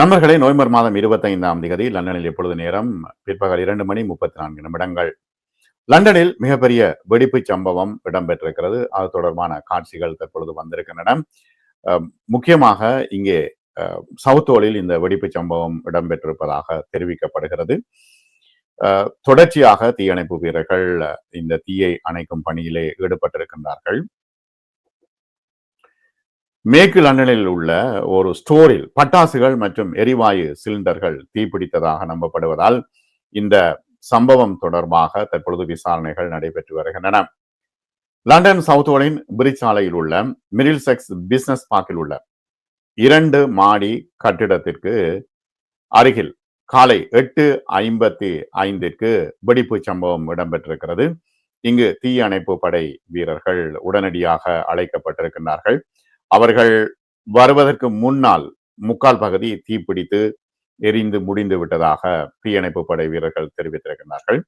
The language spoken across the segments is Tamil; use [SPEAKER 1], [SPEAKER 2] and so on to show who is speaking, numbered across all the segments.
[SPEAKER 1] நண்பர்களே நவம்பர் மாதம் இருபத்தைந்தாம் தேதி லண்டனில் எப்பொழுது நேரம்? பிற்பகல் இரண்டு மணி முப்பத்தி நான்கு நிமிடங்கள். லண்டனில் மிகப்பெரிய வெடிப்பு சம்பவம் இடம்பெற்றிருக்கிறது. அது தொடர்பான காட்சிகள் தற்பொழுது வந்திருக்கின்றன. முக்கியமாக இங்கே சவுத்தோலில் இந்த வெடிப்பு சம்பவம் இடம்பெற்றிருப்பதாக தெரிவிக்கப்படுகிறது. தொடர்ச்சியாக தீயணைப்பு வீரர்கள் இந்த தீயை அணைக்கும் பணியிலே ஈடுபட்டிருக்கின்றார்கள். மேற்கு லண்டனில் உள்ள ஒரு ஸ்டோரில் பட்டாசுகள் மற்றும் எரிவாயு சிலிண்டர்கள் தீப்பிடித்ததாக நம்பப்படுவதால் இந்த சம்பவம் தொடர்பாக தற்பொழுது விசாரணைகள் நடைபெற்று வருகின்றன. லண்டன் சவுத்வோலின் பிரிட்ஜ் சாலையில் உள்ள மிடில் செக்ஸ் பிசினஸ் பார்க்கில் உள்ள இரண்டு மாடி கட்டிடத்திற்கு அருகில் காலை எட்டு ஐம்பத்தி ஐந்திற்கு வெடிப்பு சம்பவம் இடம்பெற்றிருக்கிறது. இங்கு தீயணைப்பு படை வீரர்கள் உடனடியாக அழைக்கப்பட்டிருக்கின்றார்கள். அவர்கள் வருவதற்கு முன்னால் முக்கால் பகுதி தீப்பிடித்து எரிந்து முடிந்து விட்டதாக தீயணைப்பு படை வீரர்கள் தெரிவித்திருக்கிறார்கள்.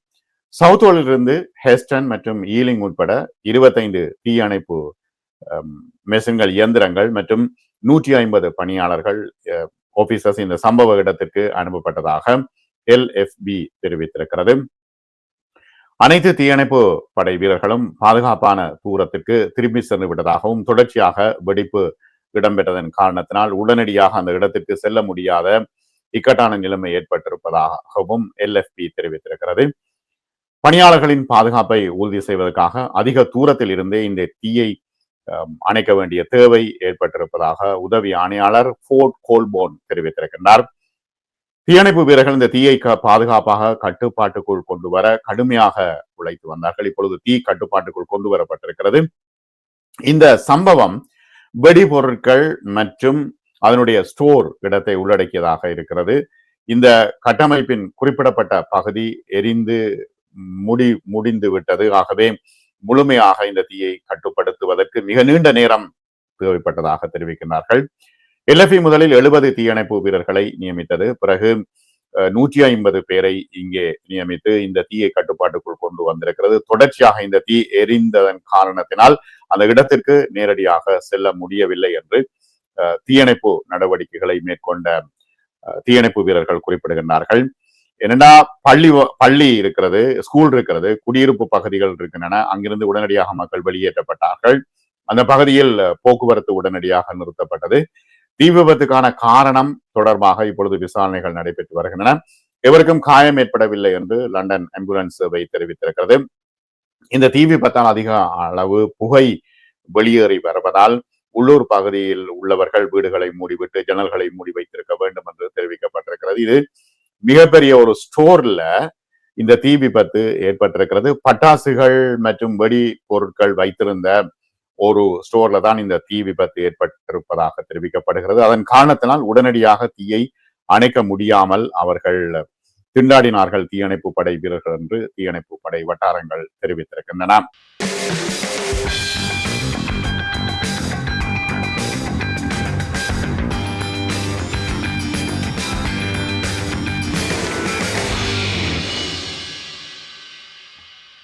[SPEAKER 1] சவுத்தோலிலிருந்து ஹெஸ்டன் மற்றும் ஈலிங் உட்பட இருபத்தைந்து தீயணைப்பு மெஷின்கள் இயந்திரங்கள் மற்றும் நூற்றி ஐம்பது பணியாளர்கள் ஆபீசர்ஸ் இந்த சம்பவ இடத்திற்கு அனுப்பப்பட்டதாக எல்எஃபி தெரிவித்திருக்கிறது. அனைத்து தீயணைப்பு படை வீரர்களும் பாதுகாப்பான தூரத்திற்கு திரும்பி சென்று விட்டதாகவும் தொடர்ச்சியாக வெடிப்பு இடம்பெற்றதன் காரணத்தினால் உடனடியாக அந்த இடத்திற்கு செல்ல முடியாத இக்கட்டான நிலைமை ஏற்பட்டிருப்பதாகவும் எல்எஃபி தெரிவித்திருக்கிறது. பணியாளர்களின் பாதுகாப்பை உறுதி செய்வதற்காக அதிக தூரத்தில் இருந்தே இந்த தீயை அணைக்க வேண்டிய தேவை ஏற்பட்டிருப்பதாக உதவி ஆணையாளர் ஃபோர்ட் கோல்போன் தெரிவித்திருக்கின்றார். தீயணைப்பு வீரர்கள் இந்த தீயை பாதுகாப்பாக கட்டுப்பாட்டுக்குள் கொண்டு வர கடுமையாக உழைத்து வந்தார்கள். இப்பொழுது தீ கட்டுப்பாட்டுக்குள் கொண்டு வரப்பட்டிருக்கிறது. இந்த சம்பவம் வெடிபொருட்கள் மற்றும் அதனுடைய ஸ்டோர் இடத்தை உள்ளடக்கியதாக இருக்கிறது. இந்த கட்டமைப்பின் குறிப்பிடப்பட்ட பகுதி எரிந்து முடி முடிந்து விட்டது. ஆகவே முழுமையாக இந்த தீயை கட்டுப்படுத்துவதற்கு மிக நீண்ட நேரம் தேவைப்பட்டதாக தெரிவிக்கிறார்கள் எல்எஃபி முதலில் எழுபது தீயணைப்பு வீரர்களை நியமித்தது. பிறகு நூற்றி ஐம்பது பேரை இங்கே நியமித்து இந்த தீயை கட்டுப்பாட்டுக்குள் கொண்டு வந்திருக்கிறது. தொடர்ச்சியாக இந்த தீ எரிந்ததன் காரணத்தினால் அந்த இடத்திற்கு நேரடியாக செல்ல முடியவில்லை என்று தீயணைப்பு நடவடிக்கைகளை மேற்கொண்ட தீயணைப்பு வீரர்கள் குறிப்பிடுகின்றார்கள். என்னன்னா பள்ளி பள்ளி இருக்கிறது ஸ்கூல் இருக்கிறது குடியிருப்பு பகுதிகள் இருக்கின்றன. அங்கிருந்து உடனடியாக மக்கள் வெளியேற்றப்பட்டார்கள். அந்த பகுதியில் போக்குவரத்து உடனடியாக நிறுத்தப்பட்டது. தீ விபத்துக்கான காரணம் தொடர்பாக இப்பொழுது விசாரணைகள் நடைபெற்று வருகின்றன. எவருக்கும் காயம் ஏற்படவில்லை என்று லண்டன் ஆம்புலன்ஸ் சேவை தெரிவித்திருக்கிறது. இந்த தீ விபத்தால் அதிக அளவு புகை வெளியேறி வருவதால் உள்ளூர் பகுதியில் உள்ளவர்கள் வீடுகளை மூடிவிட்டு ஜன்னல்களை மூடி வைத்திருக்க வேண்டும் என்று தெரிவிக்கப்பட்டிருக்கிறது. இது மிகப்பெரிய ஒரு ஸ்டோர்ல இந்த தீ விபத்து ஏற்பட்டிருக்கிறது. பட்டாசுகள் மற்றும் வெடி பொருட்கள் வைத்திருந்த ஒரு ஸ்டோர்ல தான் இந்த தீ விபத்து ஏற்பட்டிருப்பதாக தெரிவிக்கப்படுகிறது. அதன் காரணத்தினால் உடனடியாக தீயை அணைக்க முடியாமல் அவர்கள் திண்டாடினார்கள். தீயணைப்பு படை வீரர்கள் என்று தீயணைப்பு படை வட்டாரங்கள் தெரிவித்திருக்கின்றன.